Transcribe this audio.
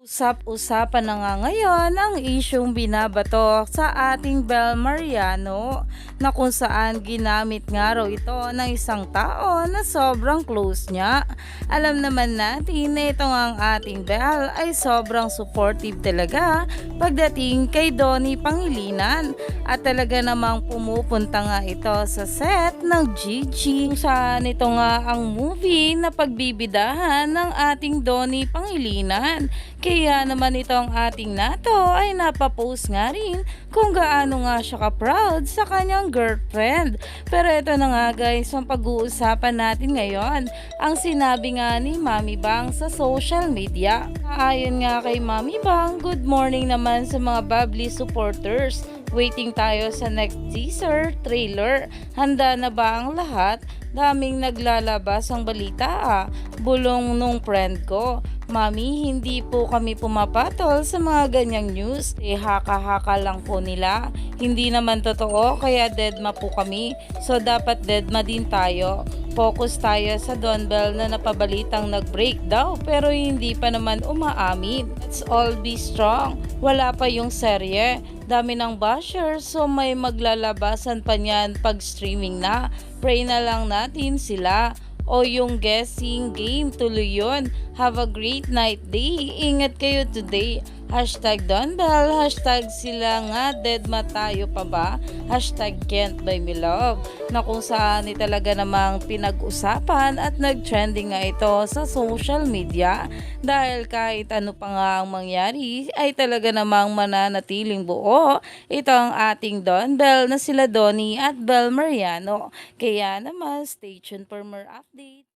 Usap-usapan na nga ngayon ang isyong binabato sa ating Bel Mariano na kung saan ginamit nga raw ito ng isang tao na sobrang close niya. Alam naman natin na itong ang ating Bel ay sobrang supportive talaga pagdating kay Donnie Pangilinan at talaga namang pumupunta nga ito sa set ng Gigi saan ito nga ang movie na pagbibidahan ng ating Donnie Pangilinan. Kaya naman itong ating nato ay napapost nga rin kung gaano nga siya ka-proud sa kanyang girlfriend. Pero ito na nga guys, ang pag-uusapan natin ngayon, ang sinabi nga ni Mami Bang sa social media. Ayon nga kay Mami Bang, good morning naman sa mga bubbly supporters. Waiting tayo sa next teaser, trailer. Handa na ba ang lahat? Daming naglalabas ang balita ah. Bulong nung friend ko. Mami, hindi po kami pumapatol sa mga ganyang news. Eh, haka-haka lang po nila. Hindi naman totoo, kaya deadma po kami. So, dapat deadma din tayo. Focus tayo sa Don Bell na napabalitang nag-break daw pero hindi pa naman umaamin. Let's all be strong. Wala pa yung serye. Dami ng bashers so may maglalabasan pa niyan pag streaming na. Pray na lang natin sila o yung guessing game tuloy yun. Have a great night day. Ingat kayo today. Hashtag Donbell. Hashtag sila nga dead tayo pa ba? Hashtag can't buy me love. Na kung saan ni talaga namang pinag-usapan at nag-trending nga ito sa social media. Dahil kahit ano pa nga ang mangyari ay talaga namang mananatiling buo. Ito ang ating Donbell na sila Donnie at Bel Mariano. Kaya naman stay tuned for more update.